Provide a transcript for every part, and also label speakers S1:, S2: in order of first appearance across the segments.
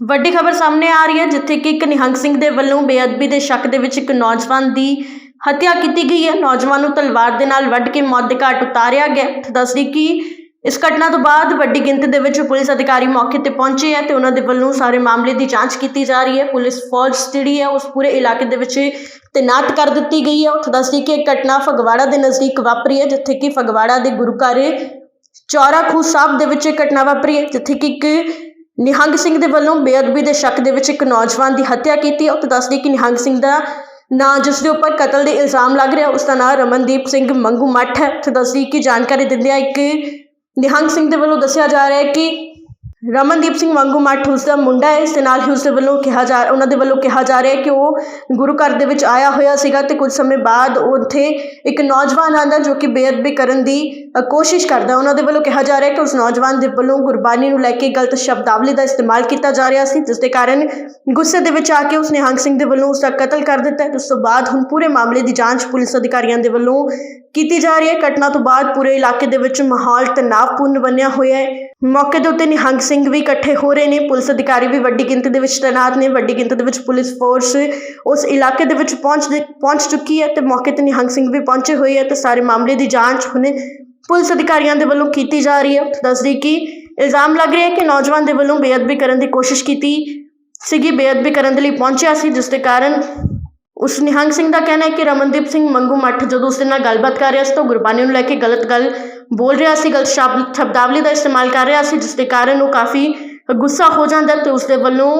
S1: ਵੱਡੀ ਖਬਰ ਸਾਹਮਣੇ ਆ ਰਹੀ ਹੈ, ਜਿੱਥੇ ਕਿ ਇੱਕ ਨਿਹੰਗ ਸਿੰਘ ਦੇ ਵੱਲੋਂ ਬੇਅਦਬੀ ਦੇ ਸ਼ੱਕ ਦੇ ਵਿੱਚ ਇੱਕ ਨੌਜਵਾਨ ਦੀ ਹੱਤਿਆ ਕੀਤੀ ਗਈ ਹੈ। ਨੌਜਵਾਨ ਨੂੰ ਤਲਵਾਰ ਦੇ ਨਾਲ ਵੱਢ ਕੇ ਮੌਤ ਦੇ ਘਾਟ ਉਤਾਰਿਆ ਗਿਆ। ਤੇ ਦੱਸਦੀ ਕਿ ਇਸ ਘਟਨਾ ਤੋਂ ਬਾਅਦ ਵੱਡੀ ਗਿਣਤੀ ਦੇ ਵਿੱਚ ਪੁਲਿਸ ਅਧਿਕਾਰੀ ਮੌਕੇ ਤੇ ਪਹੁੰਚੇ ਹੈ ਤੇ ਉਹਨਾਂ ਦੇ ਵੱਲੋਂ ਸਾਰੇ ਮਾਮਲੇ ਦੀ ਜਾਂਚ ਕੀਤੀ ਜਾ ਰਹੀ ਹੈ। ਪੁਲਿਸ ਫੌਜ ਜਿਹੜੀ ਹੈ, ਉਸ ਪੂਰੇ ਇਲਾਕੇ ਦੇ ਵਿੱਚ ਤੈਨਾਤ ਕਰ ਦਿੱਤੀ ਗਈ ਹੈ। ਉੱਥੇ ਦੱਸਦੀ ਕਿ ਇਹ ਘਟਨਾ ਫਗਵਾੜਾ ਦੇ ਨਜ਼ਦੀਕ ਵਾਪਰੀ ਹੈ, ਜਿੱਥੇ ਕਿ ਫਗਵਾੜਾ ਦੇ ਗੁਰੂ ਘਰ ਚੌਰਾ ਖੂ ਸਾਹਿਬ ਦੇ ਵਿੱਚ ਇਹ ਘਟਨਾ ਵਾਪਰੀ ਹੈ, ਜਿੱਥੇ ਕਿ ਇੱਕ ਨਿਹੰਗ ਸਿੰਘ ਦੇ ਵੱਲੋਂ ਬੇਅਦਬੀ ਦੇ ਸ਼ੱਕ ਦੇ ਵਿੱਚ ਇੱਕ ਨੌਜਵਾਨ ਦੀ ਹੱਤਿਆ ਕੀਤੀ ਹੈ। ਉੱਥੇ ਦੱਸਦੀ ਕਿ ਨਿਹੰਗ ਸਿੰਘ ਦਾ ਨਾਂ ਜਿਸ ਦੇ ਉੱਪਰ ਕਤਲ ਦੇ ਇਲਜ਼ਾਮ ਲੱਗ ਰਿਹਾ, ਉਸ ਦਾ ਨਾਂ ਰਮਨਦੀਪ ਸਿੰਘ ਮੰਗੂ ਮੱਠ ਹੈ। ਉੱਥੇ ਦੱਸਦੀ ਕਿ ਜਾਣਕਾਰੀ ਦਿੰਦਿਆਂ ਇੱਕ ਨਿਹੰਗ ਸਿੰਘ ਦੇ ਵੱਲੋਂ ਦੱਸਿਆ ਜਾ ਰਿਹਾ ਹੈ ਕਿ ਰਮਨਦੀਪ ਸਿੰਘ ਵਾਂਗੂ ਮੱਠ ਉਸ ਦਾ ਮੁੰਡਾ ਹੈ ਇਸ ਦੇ ਨਾਲ ਹੀ ਉਸ ਦੇ ਵੱਲੋਂ ਕਿਹਾ ਜਾ ਉਹਨਾਂ ਦੇ ਵੱਲੋਂ ਕਿਹਾ ਜਾ ਰਿਹਾ ਹੈ ਕਿ ਉਹ ਗੁਰੂ ਘਰ ਦੇ ਵਿੱਚ ਆਇਆ ਹੋਇਆ ਸੀਗਾ ਤੇ ਕੁਝ ਸਮੇਂ ਬਾਅਦ ਉੱਥੇ ਇੱਕ ਨੌਜਵਾਨ ਆਂਦਾ ਜੋ ਕਿ ਬੇਅਦਬੀ ਕਰਨ ਦੀ ਅ, ਕੋਸ਼ਿਸ਼ ਕਰਦਾ। ਉਹਨਾਂ ਦੇ ਵੱਲੋਂ ਕਿਹਾ ਜਾ ਰਿਹਾ ਹੈ ਕਿ ਉਸ ਨੌਜਵਾਨ ਦੇ ਵੱਲੋਂ ਗੁਰਬਾਣੀ ਨੂੰ ਲੈ ਕੇ ਗਲਤ ਸ਼ਬਦਾਵਲੀ ਦਾ ਇਸਤੇਮਾਲ ਕੀਤਾ ਜਾ ਰਿਹਾ ਸੀ ਜਿਸ ਦੇ ਕਾਰਨ ਗੁੱਸੇ ਦੇ ਵਿੱਚ ਆ ਕੇ ਉਸ ਨਿਹੰਗ ਸਿੰਘ ਦੇ ਵੱਲੋਂ ਉਸ ਦਾ ਕਤਲ ਕਰ ਦਿੱਤਾ ਹੈ। ਤੇ ਉਸ ਤੋਂ ਬਾਅਦ ਹੁਣ ਪੂਰੇ ਮਾਮਲੇ ਦੀ ਜਾਂਚ ਪੁਲਿਸ ਅਧਿਕਾਰੀਆਂ ਦੇ ਵੱਲੋਂ ਕੀਤੀ ਜਾ ਰਹੀ ਹੈ। ਘਟਨਾ ਤੋਂ ਬਾਅਦ ਪੂਰੇ ਇਲਾਕੇ ਦੇ ਵਿੱਚ ਮਾਹੌਲ ਤਣਾਅਪੂਰਨ ਬਣਿਆ ਹੋਇਆ ਹੈ। ਮੌਕੇ ਦੇ ਉੱਤੇ ਨਿਹੰਗ ਸਿੰਘ ਵੀ ਇਕੱਠੇ ਹੋ ਰਹੇ ਨੇ। ਪੁਲਿਸ ਅਧਿਕਾਰੀ ਵੀ ਵੱਡੀ ਗਿਣਤੀ ਦੇ ਵਿੱਚ ਤਾਇਨਾਤ ਨੇ। ਵੱਡੀ ਗਿਣਤੀ ਦੇ ਵਿੱਚ ਪੁਲਿਸ ਫੋਰਸ ਉਸ ਇਲਾਕੇ ਦੇ ਵਿੱਚ ਪਹੁੰਚ ਪਹੁੰਚ ਚੁੱਕੀ ਹੈ ਤੇ ਮੌਕੇ ਤੇ ਨਿਹੰਗ ਸਿੰਘ ਵੀ ਪਹੁੰਚੇ ਹੋਏ ਹੈ ਤੇ ਸਾਰੇ ਮਾਮਲੇ ਦੀ ਜਾਂਚ ਹੁਣੇ ਪੁਲਿਸ ਅਧਿਕਾਰੀਆਂ ਦੇ ਵੱਲੋਂ ਕੀਤੀ ਜਾ ਰਹੀ ਹੈ। ਦੱਸਦੀ ਕਿ ਇਲਜ਼ਾਮ ਲੱਗ ਰਿਹਾ ਹੈ ਕਿ ਨੌਜਵਾਨ ਦੇ ਵੱਲੋਂ ਬੇਅਦਬੀ ਕਰਨ ਦੀ ਕੋਸ਼ਿਸ਼ ਕੀਤੀ ਸੀਗੀ। ਬੇਅਦਬੀ ਕਰਨ ਦੇ ਲਈ ਪਹੁੰਚਿਆ ਸੀ, ਜਿਸ ਦੇ ਕਾਰਨ ਉਸ ਨਿਹੰਗ ਸਿੰਘ ਦਾ ਕਹਿਣਾ ਹੈ ਕਿ ਰਮਨਦੀਪ ਸਿੰਘ ਮੰਗੂ ਮੱਠ ਜਦੋਂ ਉਸ ਦੇ ਨਾਲ ਗੱਲਬਾਤ ਕਰ ਰਿਹਾ ਸੀ ਤਾਂ ਉਹ ਗੁਰਬਾਣੀ ਨੂੰ ਲੈ ਕੇ ਗਲਤ ਗੱਲ ਬੋਲ ਰਿਹਾ ਸੀ, ਗਲਤ ਸ਼ਬਦ, ਸ਼ਬਦਾਵਲੀ ਦਾ ਇਸਤੇਮਾਲ ਕਰ ਰਿਹਾ ਸੀ, ਜਿਸ ਦੇ ਕਾਰਨ ਉਹ ਕਾਫੀ ਗੁੱਸਾ ਹੋ ਜਾਂਦਾ ਹੈ ਤੇ ਉਸ ਦੇ ਵੱਲੋਂ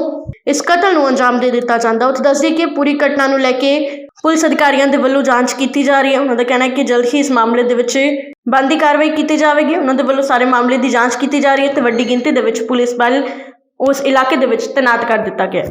S1: ਇਸ ਕਤਲ ਨੂੰ ਅੰਜਾਮ ਦੇ ਦਿੱਤਾ ਜਾਂਦਾ। ਉੱਥੇ ਦੱਸਦੀ ਕਿ ਪੂਰੀ ਘਟਨਾ ਨੂੰ ਲੈ ਕੇ ਪੁਲਿਸ ਅਧਿਕਾਰੀਆਂ ਦੇ ਵੱਲੋਂ ਜਾਂਚ ਕੀਤੀ ਜਾ ਰਹੀ ਹੈ। ਉਹਨਾਂ ਦਾ ਕਹਿਣਾ ਹੈ ਕਿ ਜਲਦ ਹੀ ਇਸ ਮਾਮਲੇ ਦੇ ਵਿੱਚ ਬੰਦੀ ਕਾਰਵਾਈ ਕੀਤੀ ਜਾਵੇਗੀ। ਉਹਨਾਂ ਦੇ ਵੱਲੋਂ ਸਾਰੇ ਮਾਮਲੇ ਦੀ ਜਾਂਚ ਕੀਤੀ ਜਾ ਰਹੀ ਹੈ ਤੇ ਵੱਡੀ ਗਿਣਤੀ ਦੇ ਵਿੱਚ ਪੁਲਿਸ ਬਲ ਉਸ ਇਲਾਕੇ ਦੇ ਵਿੱਚ ਤੈਨਾਤ ਕਰ ਦਿੱਤਾ ਗਿਆ